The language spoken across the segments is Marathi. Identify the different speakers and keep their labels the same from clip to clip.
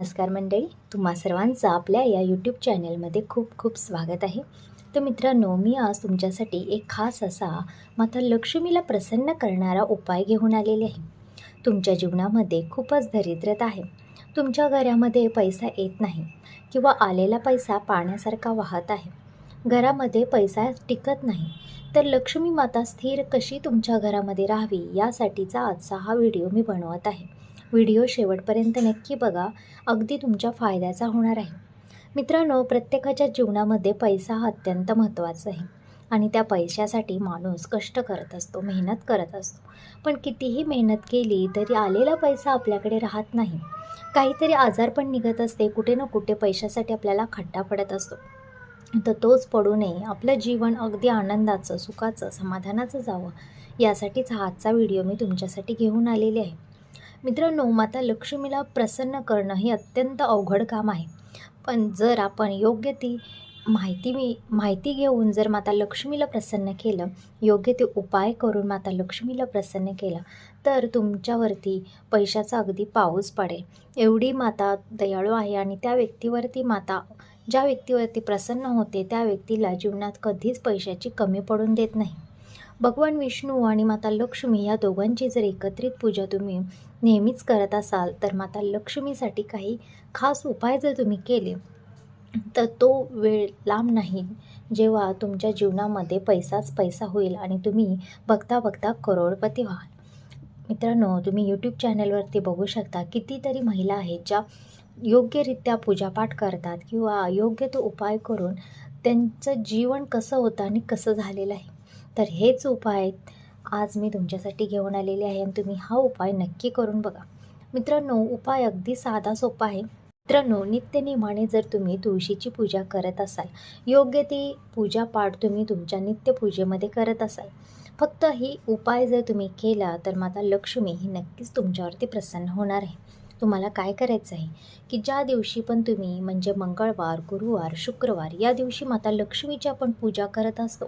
Speaker 1: नमस्कार मंडळी तुम्हा सर्वांचं आपल्या या यूट्यूब चॅनलमध्ये खूप खूप स्वागत आहे. तर मित्रांनो मी आज तुमच्यासाठी एक खास असा माता लक्ष्मीला प्रसन्न करणारा उपाय घेऊन आलेले आहे. तुमच्या जीवनामध्ये खूपच दरिद्रता आहे. तुमच्या घरामध्ये पैसा येत नाही किंवा आलेला पैसा पाण्यासारखा वाहत आहे. घरामध्ये पैसा टिकत नाही. तर लक्ष्मी माता स्थिर कशी तुमच्या घरामध्ये राहावी यासाठीचा आजचा हा व्हिडिओ मी बनवत आहे. व्हिडिओ शेवटपर्यंत नक्की बघा. अगदी तुमच्या फायद्याचा होणार आहे. मित्रांनो प्रत्येकाच्या जीवनामध्ये पैसा हा अत्यंत महत्त्वाचा आहे. आणि त्या पैशासाठी माणूस कष्ट करत असतो मेहनत करत असतो. पण कितीही मेहनत केली तरी आलेला पैसा आपल्याकडे राहत नाही. काहीतरी आजार पण निघत असते. कुठे ना कुठे पैशासाठी आपल्याला खड्डा पडत असतो. तर तोच पडू नये. आपलं जीवन अगदी आनंदाचं सुखाचं समाधानाचं जावं. यासाठीच हा आजचा व्हिडिओ मी तुमच्यासाठी घेऊन आलेले आहे. मित्रांनो माता लक्ष्मीला प्रसन्न करणं हे अत्यंत अवघड काम आहे. पण जर आपण योग्य ती माहिती मी माहिती घेऊन जर माता लक्ष्मीला प्रसन्न केलं योग्य ते उपाय करून माता लक्ष्मीला प्रसन्न केलं तर तुमच्यावरती पैशाचा अगदी पाऊस पडेल. एवढी माता दयाळू आहे आणि त्या व्यक्तीवरती माता ज्या व्यक्तीवरती प्रसन्न होते त्या व्यक्तीला जीवनात कधीच पैशाची कमी पडून देत नाही. भगवान विष्णू आणि माता लक्ष्मी या दोघांची जर एकत्रित पूजा तुम्ही नेहमीच करत असाल तर माता लक्ष्मीसाठी काही खास उपाय जर तुम्ही केले तर तो वेळ लांब नाही. जेव्हा तुमच्या जीवनामध्ये पैसाच पैसा होईल आणि तुम्ही बघता बघता करोडपती व्हाल. मित्रांनो तुम्ही यूट्यूब चॅनलवरती बघू शकता कितीतरी महिला आहेत ज्या योग्यरित्या पूजापाठ करतात किंवा योग्य तो उपाय करून त्यांचं जीवन कसं होतं आणि कसं झालेलं आहे. तर हेच उपाय आज मी तुमच्यासाठी घेऊन आलेले आहे आणि तुम्ही हा उपाय नक्की करून बघा. मित्रांनो उपाय अगदी साधा सोपा आहे. मित्रांनो नित्यनियमाने जर तुम्ही तुळशीची पूजा करत असाल योग्य ती पूजा पाठ तुम्ही तुमच्या नित्यपूजेमध्ये करत असाल फक्त ही उपाय जर तुम्ही केला तर माता लक्ष्मी ही नक्कीच तुमच्यावरती प्रसन्न होणार आहे. तुम्हाला काय करायचं आहे? की ज्या दिवशी पण तुम्ही म्हणजे मंगळवार गुरुवार शुक्रवार या दिवशी माता लक्ष्मीची आपण पूजा करत असतो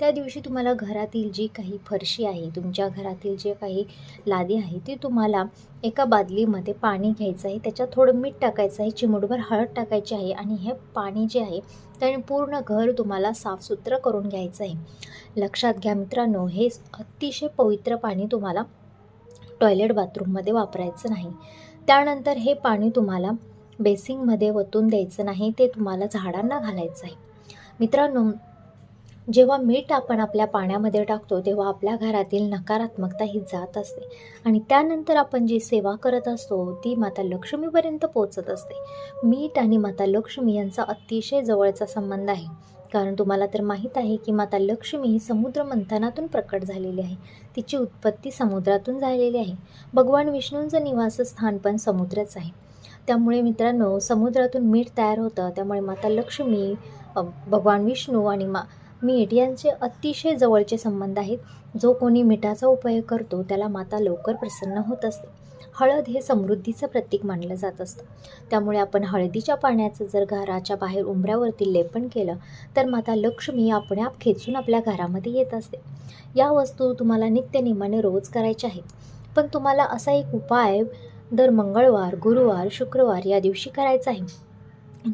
Speaker 1: त्या दिवशी तुम्हाला घरातील जी काही फरशी आहे तुमच्या घरातील जे काही लादी आहे ती तुम्हाला एका बादलीमध्ये पाणी घ्यायचं आहे त्याच्यात थोडं मीठ टाकायचं आहे चिमूटभर हळद टाकायची आहे आणि हे पाणी जे आहे त्याने पूर्ण घर तुम्हाला साफसुथरं करून घ्यायचं आहे. लक्षात घ्या मित्रांनो हे अतिशय पवित्र पाणी तुम्हाला टॉयलेट बाथरूममध्ये वापरायचं नाही. त्यानंतर हे पाणी तुम्हाला बेसिंगमध्ये वतून द्यायचं नाही ते तुम्हाला झाडांना घालायचं आहे. मित्रांनो जेव्हा मीठ आपण आपल्या पाण्यामध्ये टाकतो तेव्हा आपल्या घरातील नकारात्मकता ही जात असते. आणि त्यानंतर आपण जी सेवा करत असतो ती माता लक्ष्मीपर्यंत पोचत असते. मीठ आणि माता लक्ष्मी यांचा अतिशय जवळचा संबंध आहे. कारण तुम्हाला तर माहीत आहे की माता लक्ष्मी ही समुद्र मंथनातून प्रकट झालेली आहे. तिची उत्पत्ती समुद्रातून झालेली आहे. भगवान विष्णूंचं निवासस्थान पण समुद्रच आहे. त्यामुळे मित्रांनो समुद्रातून मीठ तयार होतं. त्यामुळे माता लक्ष्मी भगवान विष्णू आणि मा मीठ यांचे अतिशय जवळचे संबंध आहेत. जो कोणी मिठाचा उपयोग करतो त्याला माता लवकर प्रसन्न होत असते. हळद हे समृद्धीचं प्रतीक मानलं जात असतं. त्यामुळे आपण हळदीच्या पाण्याचं जर घराच्या बाहेर उंबऱ्यावरती लेपन केलं तर माता लक्ष्मी आपणाप खेचून आपल्या घरामध्ये येत असते. या वस्तू तुम्हाला नित्यनेमाने रोज करायच्या आहेत. पण तुम्हाला असा एक उपाय दर मंगळवार गुरुवार शुक्रवार या दिवशी करायचा आहे.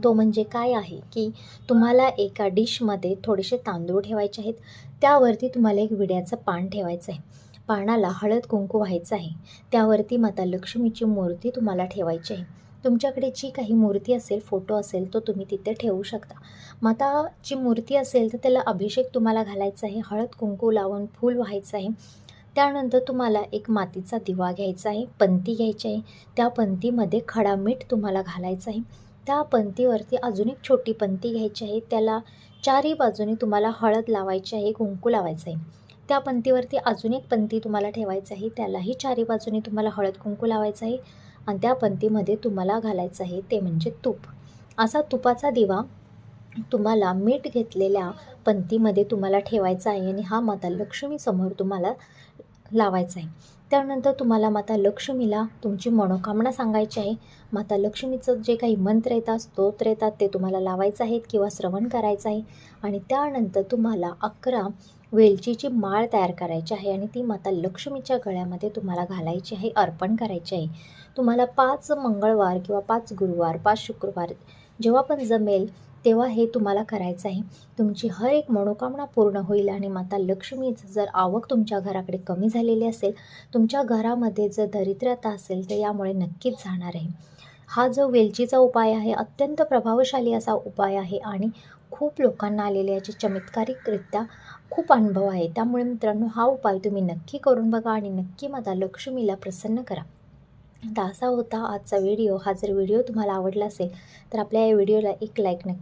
Speaker 1: तो म्हणजे काय आहे की तुम्हाला एका डिशमध्ये थोडेसे तांदूळ ठेवायचे आहेत. त्यावरती तुम्हाला एक विड्याचं पान ठेवायचं आहे. पानाला हळद कुंकू व्हायचं आहे. त्यावरती माता लक्ष्मीची मूर्ती तुम्हाला ठेवायची आहे. तुमच्याकडे जी काही मूर्ती असेल फोटो असेल तो तुम्ही तिथे ठेवू शकता. माताची मूर्ती असेल तर त्याला अभिषेक तुम्हाला घालायचा आहे. हळद कुंकू लावून फूल व्हायचं आहे. त्यानंतर तुम्हाला एक मातीचा दिवा घ्यायचा आहे. पंती घ्यायची आहे. त्या पंतीमध्ये खडा मीठ तुम्हाला घालायचं आहे. त्या पंतीवरती अजून एक छोटी पंती घ्यायची आहे. त्याला चारही बाजूने तुम्हाला हळद लावायची आहे कुंकू लावायचं आहे. त्या पंतीवरती अजून एक पंती तुम्हाला ठेवायचं आहे. त्यालाही चारी बाजूने तुम्हाला हळद कुंकू लावायचं आहे आणि त्या पंतीमध्ये तुम्हाला घालायचं आहे ते म्हणजे तूप. असा तुपाचा दिवा तुम्हाला मीठ घेतलेल्या पंतीमध्ये तुम्हाला ठेवायचा आहे आणि हा माता लक्ष्मीसमोर तुम्हाला लावायचा आहे. त्यानंतर तुम्हाला माता लक्ष्मीला तुमची मनोकामना सांगायची आहे. माता लक्ष्मीचं जे काही मंत्र येतात स्तोत्र येतात ते तुम्हाला लावायचं आहेत किंवा श्रवण करायचं आहे. आणि त्यानंतर तुम्हाला अकरा वेलचीची माळ तयार करायची आहे आणि ती माता लक्ष्मीच्या गळ्यामध्ये तुम्हाला घालायची आहे अर्पण करायची आहे. तुम्हाला पाच मंगळवार किंवा पाच गुरुवार पाच शुक्रवार जेव्हा पण जमेल तेव्हा हे तुम्हाला करायचं आहे. तुमची हर एक मनोकामना पूर्ण होईल आणि माता लक्ष्मीचं जर आवक तुमच्या घराकडे कमी झालेली असेल तुमच्या घरामध्ये जर दरिद्रता असेल तर यामुळे नक्कीच जाणार आहे. हा जो वेलचीचा उपाय आहे अत्यंत प्रभावशाली असा उपाय आहे आणि खूप लोकांना आलेले याचे चमत्कारिकरित्या खूप अनुभव आहे. त्यामुळे मित्रांनो हा उपाय तुम्ही नक्की करून बघा आणि नक्की माता लक्ष्मीला प्रसन्न करा. तर असा होता आजचा व्हिडिओ. हा जर व्हिडिओ तुम्हाला आवडला असेल तर आपल्या या व्हिडिओला एक लाईक नक्की